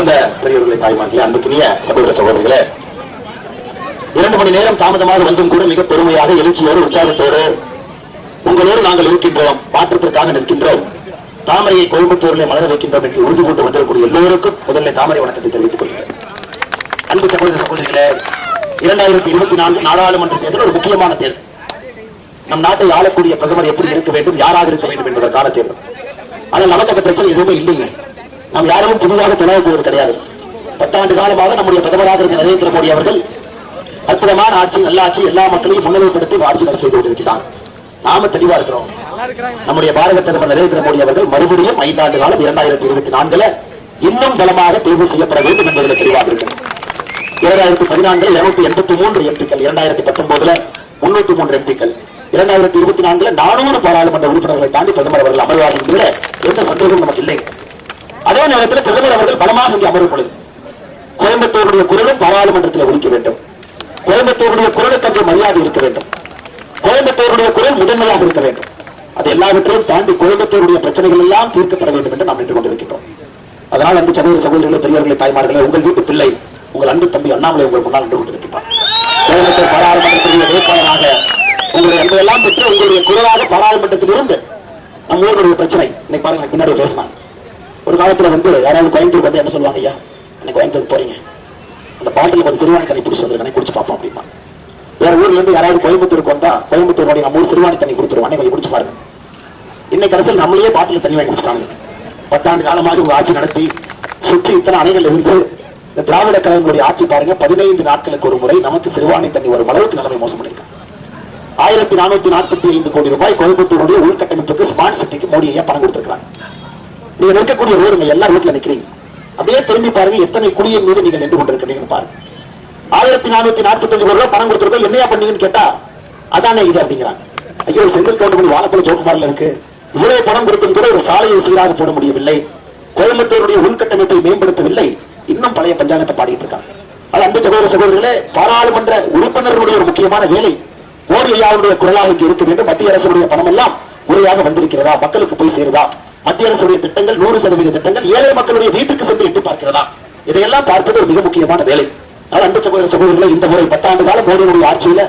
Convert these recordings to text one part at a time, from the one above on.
அன்பார்ந்த பெரியவர்களை தாய்மார்களே அன்புக்குரிய சகோதர சகோதரிகளே இரண்டு மணி நேரம் தாமதமாக வந்தும் கூட மிக பெருமையாக எழுச்சியோடு உற்சாகத்தோடு உங்களோடு நாங்கள் இருக்கின்றோம் மாற்றத்திற்காக நிற்கின்றோம் தாமரையை கோயம்புத்தூரிலே மலர வைக்கின்றோம் என்று உறுதி கொண்டு வந்திருக்கூடிய எல்லோருக்கும் முதல்ல தாமரை வணக்கத்தை தெரிவித்துக் கொள்கிறேன். அன்பு சகோதர சகோதரிகளே இரண்டாயிரத்தி இருபத்தி நான்கு நாடாளுமன்ற தேர்தல் ஒரு முக்கியமான தேர்தல். நம் நாட்டை ஆளக்கூடிய பிரதமர் எப்படி இருக்க வேண்டும் யாராக இருக்க வேண்டும் என்பதற்கான தேர்தல். ஆனால் நமக்கு அந்த பிரச்சனை எதுவுமே இல்லைங்க. நாம் யாரும் புதுவாக துணை போவது கிடையாது. பத்தாண்டு காலமாக நம்முடைய பிரதமராக இருந்த நரேந்திர மோடி அவர்கள் அற்புதமான ஆட்சி நல்ல ஆட்சி எல்லா மக்களையும் முன்னிலைப்படுத்தி ஆட்சி நடத்தி செய்து கொண்டிருக்கிறார். நாம தெளிவா இருக்கிறோம். நம்முடைய பாரத பிரதமர் நரேந்திர மோடி அவர்கள் மறுபடியும் ஐந்தாண்டு காலம் இரண்டாயிரத்தி இருபத்தி நான்குல இன்னும் பலமாக தேர்வு செய்யப்பட வேண்டும் என்பதில் தெளிவாக இருக்கிறது இரண்டாயிரத்தி பதினான்குல இருநூத்தி எண்பத்தி மூன்று எம்பிக்கள் இரண்டாயிரத்தி பத்தொன்பதுல முன்னூத்தி மூன்று எம்பிக்கள் இரண்டாயிரத்தி இருபத்தி நான்குல நானூறு பாராளுமன்ற உறுப்பினர்களை தாண்டி பிரதமர் அவர்கள் அமர்வார் என்பதில் எந்த சந்தேகமும் நமக்கு இல்லை. அதே நேரத்தில் பிரதமர் அவர்கள் பலமாக இங்கே அமரும் பொழுது கோயம்புத்தூருடைய குரலும் பாராளுமன்றத்தில் ஒலிக்க வேண்டும். கோயம்புத்தூருடைய குரலுக்கு அங்கே மரியாதை இருக்க வேண்டும். கோயம்புத்தூருடைய குரல் முதன்மையாக இருக்க வேண்டும். அது எல்லாவற்றையும் தாண்டி கோயம்புத்தூருடைய பிரச்சனைகள் எல்லாம் தீர்க்கப்பட வேண்டும் என்று நாம் நின்று கொண்டிருக்கின்றோம். அதனால் அன்பு சகோதர சகோதரிகளே பெரியவர்களே தாய்மார்களே உங்கள் வீட்டு பிள்ளை உங்கள் அன்பு தம்பி அண்ணாமலை உங்கள் முன்னால் நின்று கொண்டிருக்கின்றார். கோயம்புத்தூர் பாராளுமன்றத்தினுடைய வேட்பாளராக உங்களுடைய அன்பையெல்லாம் பெற்று உங்களுடைய குரலாக பாராளுமன்றத்தில் இருந்து நம்ம ஊருடைய பிரச்சனை. இன்னைக்கு பாருங்க பின்னாடி பேசினாங்க ஒரு காலத்துல வந்து யாராவது கோயம்புத்தூர் வந்து என்ன சொல்லுவாங்க ஐயா அன்னைக்கு கோயம்புத்தூர் போறீங்க. அந்த பாட்டில் கொஞ்சம் சிறுவாணி தண்ணி பிடிச்சி வந்திருக்கேன் குடிச்சு பார்ப்போம் அப்படிமா வேற ஊர்ல இருந்து யாராவது கோயம்புத்தூருக்கு வந்தா கோயம்புத்தூர் நம்ம ஊர் சிறுவாணி தண்ணி கொடுத்துருவோம் கொஞ்சம் குடிச்சு பாருங்க. இன்னைக்கு கடைசியில் நம்மளையே பாட்டில் தண்ணி வாங்கி குடிச்சிட்டாங்க பத்தாண்டு காலமாக உங்க ஆட்சி நடத்தி சுற்றி இத்தனை அணைகள் இருந்து இந்த திராவிட கழகங்களுடைய ஆட்சி பாருங்க பதினைந்து நாட்களுக்கு ஒரு முறை நமக்கு சிறுவாணி தண்ணி வரும் அளவுக்கு நிலைமை மோசம் பண்ணியிருக்காங்க ஆயிரத்தி நானூத்தி நாற்பத்தி ஐந்து கோடி ரூபாய் கோயம்புத்தூருடைய உள்கட்டமைப்புக்கு ஸ்மார்ட் சிட்டிக்கு மோடி ஐயா பணம் கொடுத்திருக்கிறாங்க. நீங்க நிற்கக்கூடிய ரோடுங்க எல்லா ரோட்ல நிக்கிறீங்க. அப்படியே திரும்பி பாருங்க எத்தனை குடியின் மீது நீங்க நின்று கொண்டிருக்கிறீங்கன்னு பாருங்க. ஆயிரத்தி நானூத்தி நாற்பத்தி அஞ்சு கோடி ரூபாய் பணம் கொடுத்துருக்கோம் என்னையா பண்ணீங்கன்னு கேட்டா அதானே இது அப்படிங்கிறாங்க. ஐயோ செந்தில் கவுண்டமணி வாழப்பட ஜோக்குமாரில் இருக்கு. இவ்வளவு பணம் கொடுத்தும் கூட ஒரு சாலையை சீராக போட முடியவில்லை. கோயம்புத்தூருடைய உள்கட்டமைப்பை மேம்படுத்தவில்லை. இன்னும் பழைய பஞ்சாங்கத்தை பாடிட்டு இருக்காங்க. அது அன்பு சகோதர சகோதரர்களே பாராளுமன்ற உறுப்பினர்களுடைய ஒரு முக்கியமான வேலை. மோடி ஐயாவுடைய குரலாக இங்கு இருக்க வேண்டும். மத்திய அரசுடைய பணம் எல்லாம் முறையாக வந்திருக்கிறதா? மக்களுக்கு போய் சேருதா? மத்திய அரசுடைய திட்டங்கள் நூறு சதவீத திட்டங்கள் ஏழை மக்களுடைய வீட்டுக்கு சென்று எட்டு பார்க்கிறதா? இதையெல்லாம் பார்ப்பது ஒரு மிக முக்கியமான வேலை. ஆனால் அன்பு சகோதர சகோதரர்களை இந்த முறை பத்தாண்டு காலம் மோடியுடைய ஆட்சியில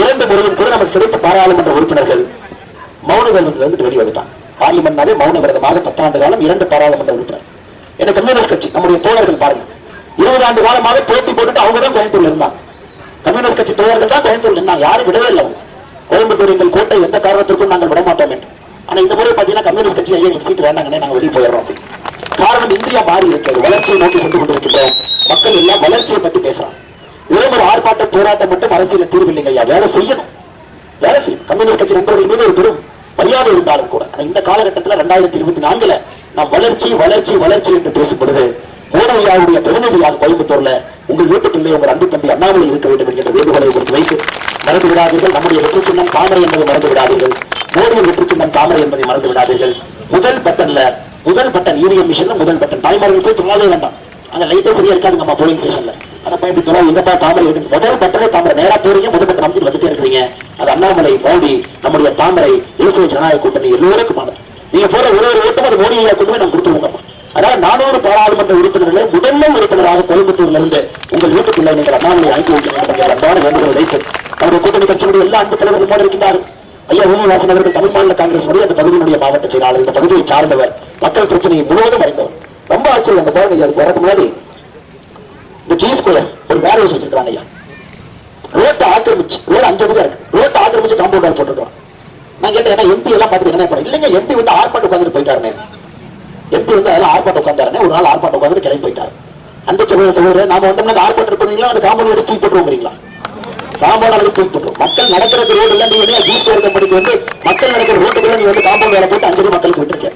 இரண்டு முறையும் கூட நமக்கு கிடைத்த பாராளுமன்ற உறுப்பினர்கள் மௌன விரதத்துல இருந்து வெளியே வந்துட்டாங்க. பார்லிமெண்ட்னாவே மௌன விரதமாக பத்தாண்டு காலம் இரண்டு பாராளுமன்ற உறுப்பினர். என்ன கம்யூனிஸ்ட் கட்சி நம்முடைய தோழர்கள் பாருங்க. இருபது ஆண்டு காலமாக போட்டி போட்டுட்டு அவங்க தான் கோயம்புத்தூர்ல இருந்தாங்க. கம்யூனிஸ்ட் கட்சி தோழர்கள் தான் கோயம்புத்தூர்ல இருந்தாங்க. யாரும் விடவே இல்லை கோயம்புத்தூர் எங்கள் கோட்டை எந்த காரணத்திற்கும் நாங்கள் விட மாட்டோம் என்று. ஆனா இந்த முறை பாத்தீங்கன்னா கம்யூனிஸ்ட் கட்சி ஐயா எங்களுக்கு சீட் வேண்டாங்கன்னே நாங்க வெளியே போயிடுறோம் அப்படின்னு. காரணம் இந்தியா மாறி இருக்கிறது வளர்ச்சியை நோக்கி சென்று கொண்டிருக்கின்றோம். மக்கள் எல்லாம் வளர்ச்சியை பத்தி பேசுறாங்க. ஒரே ஒரு ஆர்ப்பாட்டம் போராட்டம் மட்டும் அரசியல தீர்வு இல்லைங்க ஐயா. வேலை செய்யணும். வேலை செய்யும் கம்யூனிஸ்ட் கட்சி நண்பர்கள் மீது ஒரு பெரும் மரியாதை இருந்தாலும் கூட இந்த காலகட்டத்தில் ரெண்டாயிரத்தி இருபத்தி நான்குல நாம் வளர்ச்சி வளர்ச்சி வளர்ச்சி என்று பேசப்படுது பொழுது பிரதிநிதியாக கோயம்புத்தூர்ல உங்கள் வீட்டு பிள்ளை உங்கள் அன்பு தம்பி அண்ணாமலை இருக்க வேண்டும் என்கின்ற வேண்டுகோளை உங்களுக்கு வைத்து மறந்து விடாதீர்கள் நம்முடைய வெற்றி சின்னம் தாமரை என்பதை மறந்து விடாதீர்கள் மோடியின் வெற்றி சின்னம் தாமரை என்பதை மறந்து விடாதீர்கள். முதல் பட்டன்ல முதல் பட்டன் இவிஎம் மிஷின்ல முதல் பட்டன் தாய்மார்கள் போய் தொழாதே வேண்டாம். அங்க லைட்டே சரியா இருக்காதுங்கம்மா போலிங் ஸ்டேஷன்ல அதை போய் இப்படி தொலை எங்கப்பா தாமரை முதல் பட்டனே தாமரை. நேரா போறீங்க முதல் பட்டன் அமைச்சு வந்துட்டே இருக்கிறீங்க. அது அண்ணாமலை மோடி நம்முடைய தாமரை தேசிய ஜனநாயக கூட்டணி எல்லோருக்குமானது நீங்க போற ஒரு ஒரு ஓட்டம் அது மோடி ஐயா கொண்டு போய் நாங்க கொடுத்துருவோங்கம்மா அதனால நானூறு பாராளுமன்ற உறுப்பினர்களை முதன்மை உறுப்பினராக கோயம்புத்தூர்ல இருந்து உங்கள் வீட்டுக்குள்ள நீங்கள் அண்ணாமலை அனுப்பி வைக்க வேண்டும் என்ற அன்பான வேண்டுகோள் வைத்து நம்முடைய கூட்டணி கட்சியுடைய எல்லா அன்பு தலைவர்களும் இருக்கின்றார்கள். ஐயா ஊனிவாசன் அவர்கள் தமிழ் மாநில காங்கிரஸ் அந்த பகுதியினுடைய மாவட்ட செயலாளர் இந்த பகுதியை சார்ந்தவர் மக்கள் பிரச்சனையை முழுவதும் அறிந்தவர். ரொம்ப ஆச்சரியம் அங்க பாருங்க ஐயா, அதுக்கு வரக்கு முன்னாடி இந்த ஜி ஸ்கொயர் ஒரு வேற ஹவுஸ் வச்சிருக்காங்க ஐயா. ரோட்டை ஆக்கிரமிச்சு ரோடு அஞ்சு அடிதான் இருக்கு. ரோட்டை ஆக்கிரமிச்சு காம்பவுண்ட் வால் போட்டுருக்கோம் நான் கேட்டேன் ஏன்னா எம்பி எல்லாம் பார்த்துட்டு என்ன பண்ண இல்லைங்க எம்பி வந்து ஆர்ப்பாட்டம் உட்காந்துட்டு போயிட்டாருனே எம்பி வந்து அதெல்லாம் ஆர்ப்பாட்டம் உட்காந்தாருனே ஒரு நாள் ஆர்ப்பாட்டம் உட்காந்து கிளம்பி போயிட்டாரு அந்த சகோதர சகோதரர் நாம வந்தோம்னா அந்த ஆர்ப்பாட்டம் இருப்பீங்களா அந்த காம்பவுண்ட் எடுத்து தூக்கி போட்டுருவோம் காம்பவுண்ட் எடுத்து தூக்கி மக்கள் நடக்கிறது ரோடு இல்ல நீ என்ன ஜி ஸ்கொயர் கம்பெனிக்கு வந்து மக்கள் நடக்கிற ரோட்டுக்குள்ள நீ வந்து காம்பவுண்ட் வேலை போட்டு அஞ்சு மக்களுக்கு விட்டுருக்க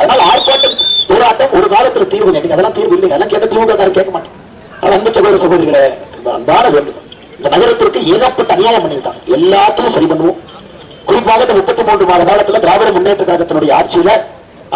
அதனால ஆர்ப்பாட்டம் போராட்டம் ஒரு காலத்துல தீர்வு கேட்டீங்க அதெல்லாம் தீர்வு இல்லைங்க அதெல்லாம் கேட்ட திமுக கேட்க மாட்டேன் ஆனால் அந்த சகோதர சகோதரிகளே அன்பான வேண்டும் இந்த நகரத்திற்கு ஏகப்பட்ட அநியாயம் பண்ணியிருக்காங்க. எல்லாத்தையும் சரி பண்ணுவோம். குறிப்பாக இந்த முப்பத்தி மூன்று மாத காலத்துல திராவிட முன்னேற்ற கழகத்தினுடைய ஆட்சியில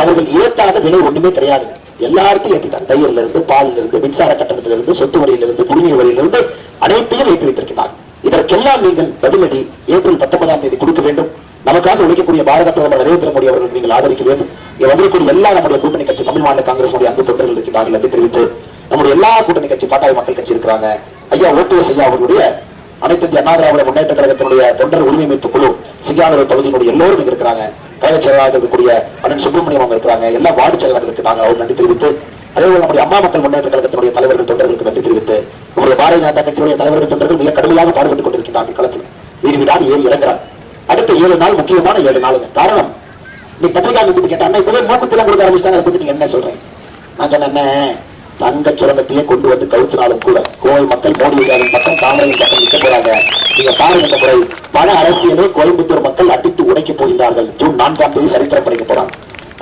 அவர்கள் ஏற்றாத விலை ஒண்ணுமே கிடையாது. எல்லாத்தையும் ஏத்திட்டாங்க. தயிர்ல இருந்து பாலில் இருந்து மின்சார கட்டணத்திலிருந்து சொத்து வரியிலிருந்து குடிநீர் வரியிலிருந்து அனைத்தையும் ஏற்றி வைத்திருக்கிறார் இதற்கெல்லாம் நீங்கள் பதிலடி ஏப்ரல் பத்தொன்பதாம் தேதி கொடுக்க வேண்டும். நமக்காக உழைக்கக்கூடிய பாரத பிரதமர் நரேந்திர மோடி அவர்களுக்கு நீங்கள் ஆதரிக்க வேண்டும். இங்க வந்திருக்கக்கூடிய எல்லா நம்முடைய கூட்டணி கட்சி தமிழ் மாநில காங்கிரஸ் அன்பு தொண்டர்கள் இருக்கிறார்கள் என்று தெரிவித்து நம்முடைய எல்லா கூட்டணி கட்சி பாட்டாளி மக்கள் கட்சி இருக்கிறாங்க. ஐயா ஓபிஎஸ் ஐயா அவர்களுடைய அனைத்து இந்திய அண்ணா திராவிட முன்னேற்ற கழகத்தினுடைய தொண்டர் உரிமை மீட்பு குழு சிங்கானூர் பகுதியினுடைய எல்லோரும் இங்க இருக்கிறாங்க. கழக செயலாளராக இருக்கக்கூடிய அண்ணன் சுப்பிரமணியம் அவங்க இருக்கிறாங்க. எல்லா வார்டு செயலாளர்களுக்கு நாங்கள் அவர் நன்றி தெரிவித்து அதே போல நம்முடைய அம்மா மக்கள் முன்னேற்ற கழகத்தினுடைய தலைவர்கள் தொண்டர்களுக்கு நன்றி தெரிவித்து நம்முடைய பாரதிய ஜனதா கட்சியுடைய தலைவர்கள் தொண்டர்கள் மிக கடுமையாக பாடுபட்டுக் கொண்டிருக்கிறார்கள் களத்தில். வீடு வீடாக ஏறி இறங்குறாங்க அடுத்த ஏழு நாள் முக்கியமான ஏழு நாளுங்க. காரணம் நீ பத்திரிகா நிதி கேட்டா இப்பவே மூக்குத்தெல்லாம் கொடுக்க ஆரம்பிச்சாங்க அதை பத்தி நீங்க என்ன சொல்றேன் நான் சொன்னேன் தங்க சுரங்கத்தையே கொண்டு வந்து கவுத்தினாலும் கூட கோவை மக்கள் மோடியின் பக்கம் தாமரையின் பக்கம் நிற்க போறாங்க. நீங்க பாருங்க இந்த முறை பண அரசியலே கோயம்புத்தூர் மக்கள் அடித்து உடைக்க போகின்றார்கள். ஜூன் நான்காம் தேதி சரித்திரம் படைக்க போறாங்க.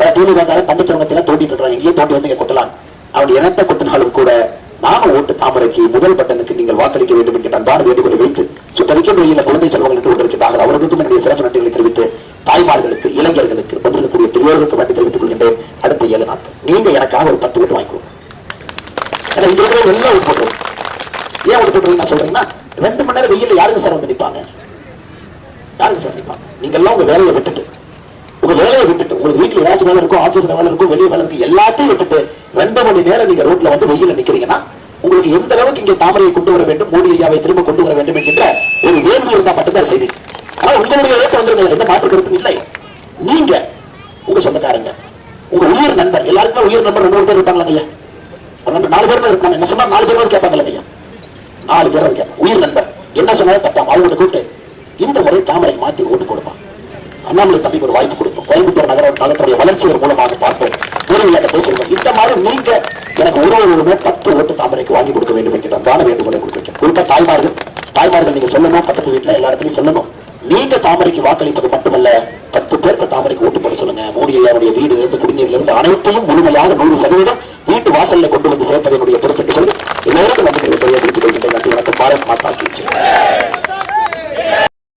ஆனா திமுக தங்க சுரங்கத்தில தோண்டிட்டு இருக்கான் எங்கேயோ தோண்டி வந்து கொட்டலாம். அவன் இனத்தை கொட்டினாலும் கூட நாம ஓட்டு தாமரைக்கு முதல் பட்டனுக்கு நீங்கள் வாக்களிக்க வேண்டும் என்று அன்பான வேண்டுகோளை வைத்து சுட்டரிக்கும் வழியில் குழந்தை செல்வங்களுக்கு கொண்டிருக்கிறார்கள் அவர்களுக்கும் என்னுடைய சிறப்பு நன்றிகளை தெரிவித்து தாய்மார்களுக்கு இளைஞர்களுக்கு வந்திருக்கக்கூடிய பெரியோர்களுக்கு நன்றி தெரிவித்துக் கொள்கின்றேன். அடுத்த ஏழு நாட்கள். நீங்க எனக்காக ஒரு பத்து ஓட்டு வாங்கிக்கணும் ஏன்னா இங்க இருக்கிற எல்லாம் ஓட்டு ஏன் ஓட்டு போட்டுருவீங்க நான் சொல்றேன்னா ரெண்டு மணி நேரம் வெயில் யாருக்கு சார் வந்து நிற்பாங்க யாருக்கு சார் நிற்பாங்க நீங்க எல்லாம் உங்க வேலையை விட்டுட்டு வேலையை விட்டுட்டு உங்களுக்கு வீட்டுல ஏதாச்சும் வேலை இருக்கும் ஆபீஸ்ல வேலை இருக்கும் வெளியே வேலை இருக்கும் எல்லாத்தையும் விட்டுட்டு ரெண்டு மணி நேரம் நீங்க ரோட்ல வந்து வெயில நிக்கிறீங்கன்னா உங்களுக்கு எந்த அளவுக்கு இங்கே தாமரையை கொண்டு வர வேண்டும் மோடி ஐயாவை திரும்ப கொண்டு வர வேண்டும் என்கின்ற ஒரு வேர்வு இருந்தா மட்டும்தான் செய்தி. ஆனா உங்களுடைய வேட்டை வந்துருங்க எந்த மாற்று கருத்தும் இல்லை. நீங்க உங்க சொந்தக்காரங்க உங்க உயிர் நண்பர் எல்லாருக்குமே உயிர் நண்பர் ரெண்டு பேர் இருப்பாங்களா ஐயா? ஒரு நாலு பேர் இருப்பாங்க என்ன சொன்னா நாலு பேர் கேட்பாங்களா ஐயா? நாலு பேர் வந்து கேட்பாங்க. உயிர் நண்பர் என்ன சொன்னாலும் தட்டாம அவங்களை கூப்பிட்டு இந்த முறை தாமரை மாத்தி ஓட்டு போடுப்பான் அண்ணாமலை தம்பிக்கு ஒரு வாய்ப்பு கொடுப்போம் கோயம்புத்தூர் நகர நகரத்துடைய வளர்ச்சியின் மூலமாக பார்ப்போம். உறுதியாக பேசுகிறோம். இந்த மாதிரி நீங்க எனக்கு ஒரு ஒருவருமே பத்து ஓட்டு தாமரைக்கு வாங்கி கொடுக்க வேண்டும் என்கிற அன்பான வேண்டுகோளை கொடுக்கிறேன் குறிப்பா தாய்மார்கள். தாய்மார்கள் நீங்க சொல்லணும் பக்கத்து வீட்டுல எல்லா இடத்துலயும் சொல்லணும். நீங்க தாமரைக்கு வாக்களிப்பது மட்டுமல்ல பத்து பேருக்கு தாமரைக்கு ஓட்டு போட சொல்லுங்க. மோடி ஐயாவுடைய வீடு இருந்து குடிநீர்ல இருந்து அனைத்தையும் முழுமையாக நூறு சதவீதம் வீட்டு வாசல்ல கொண்டு வந்து சேர்ப்பதனுடைய பொறுப்பு சொல்லி எல்லோருக்கும் நம்பிக்கை தெரிவித்து கொள்கின்றேன். நன்றி வணக்கம். பாரத் மாதா